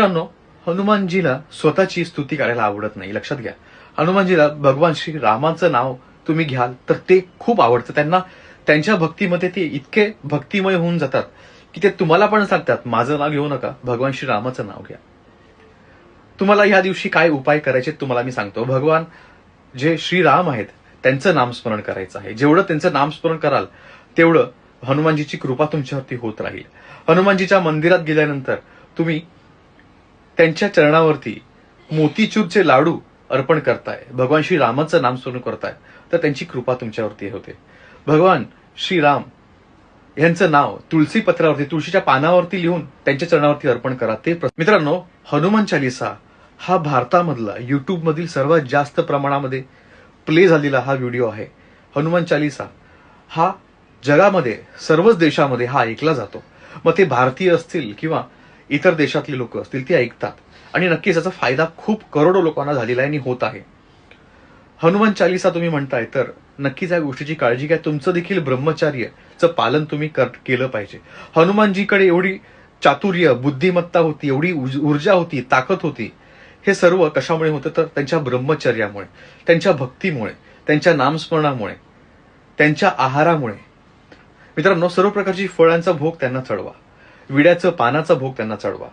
मित्रांनो हनुमानजीला स्वतःची स्तुती करायला आवडत नाही. लक्षात घ्या. हनुमानजीला भगवान श्री रामाचं नाव तुम्ही घ्याल तर ते खूप आवडतं. त्यांना त्यांच्या भक्तीमध्ये ते इतके भक्तिमय होऊन जातात की ते तुम्हाला पण सांगतात माझं नाव घेऊ नका भगवान श्री रामाचं नाव घ्या. तुम्हाला ह्या दिवशी काय उपाय करायचे तुम्हाला मी सांगतो. भगवान जे श्रीराम आहेत त्यांचं नामस्मरण करायचं आहे. जेवढं त्यांचं नामस्मरण कराल तेवढं हनुमानजीची कृपा तुमच्यावरती होत राहील. हनुमानजीच्या मंदिरात गेल्यानंतर तुम्ही त्यांच्या चरणावरती मोतीचूरचे लाडू अर्पण करताय. भगवान श्रीरामाचं नामस्मरण करताय. तर त्यांची कृपा तुमच्यावरती होते. भगवान श्रीराम यांचं नाव तुळशी पत्रावरती तुळशीच्या पानावरती लिहून त्यांच्या चरणावरती अर्पण करा. ते प्र- मित्रांनो हनुमान चालिसा हा भारतामधला युट्यूब मधील सर्वात जास्त प्रमाणामध्ये प्ले झालेला हा व्हिडिओ आहे. हनुमान चालिसा हा जगामध्ये सर्वच देशामध्ये हा ऐकला जातो. मग ते भारतीय असतील किंवा इतर देशातले लोक असतील ते ऐकतात. आणि नक्कीच याचा फायदा खूप करोडो लोकांना झालेला आहे आणि होत आहे. हनुमान चालिसा तुम्ही म्हणताय तर नक्कीच या गोष्टीची काळजी घ्या. तुमचं देखील ब्रह्मचार्यचं पालन तुम्ही कर- केलं पाहिजे. हनुमानजीकडे एवढी चातुर्य बुद्धिमत्ता होती एवढी ऊर्जा होती ताकद होती. हे सर्व कशामुळे होतं? तर त्यांच्या ब्रह्मचर्यामुळे त्यांच्या भक्तीमुळे त्यांच्या नामस्मरणामुळे त्यांच्या आहारामुळे. मित्रांनो सर्व प्रकारची फळांचा भोग त्यांना चढवा. विड्याचं पानाचा भोग त्यांना चढवा.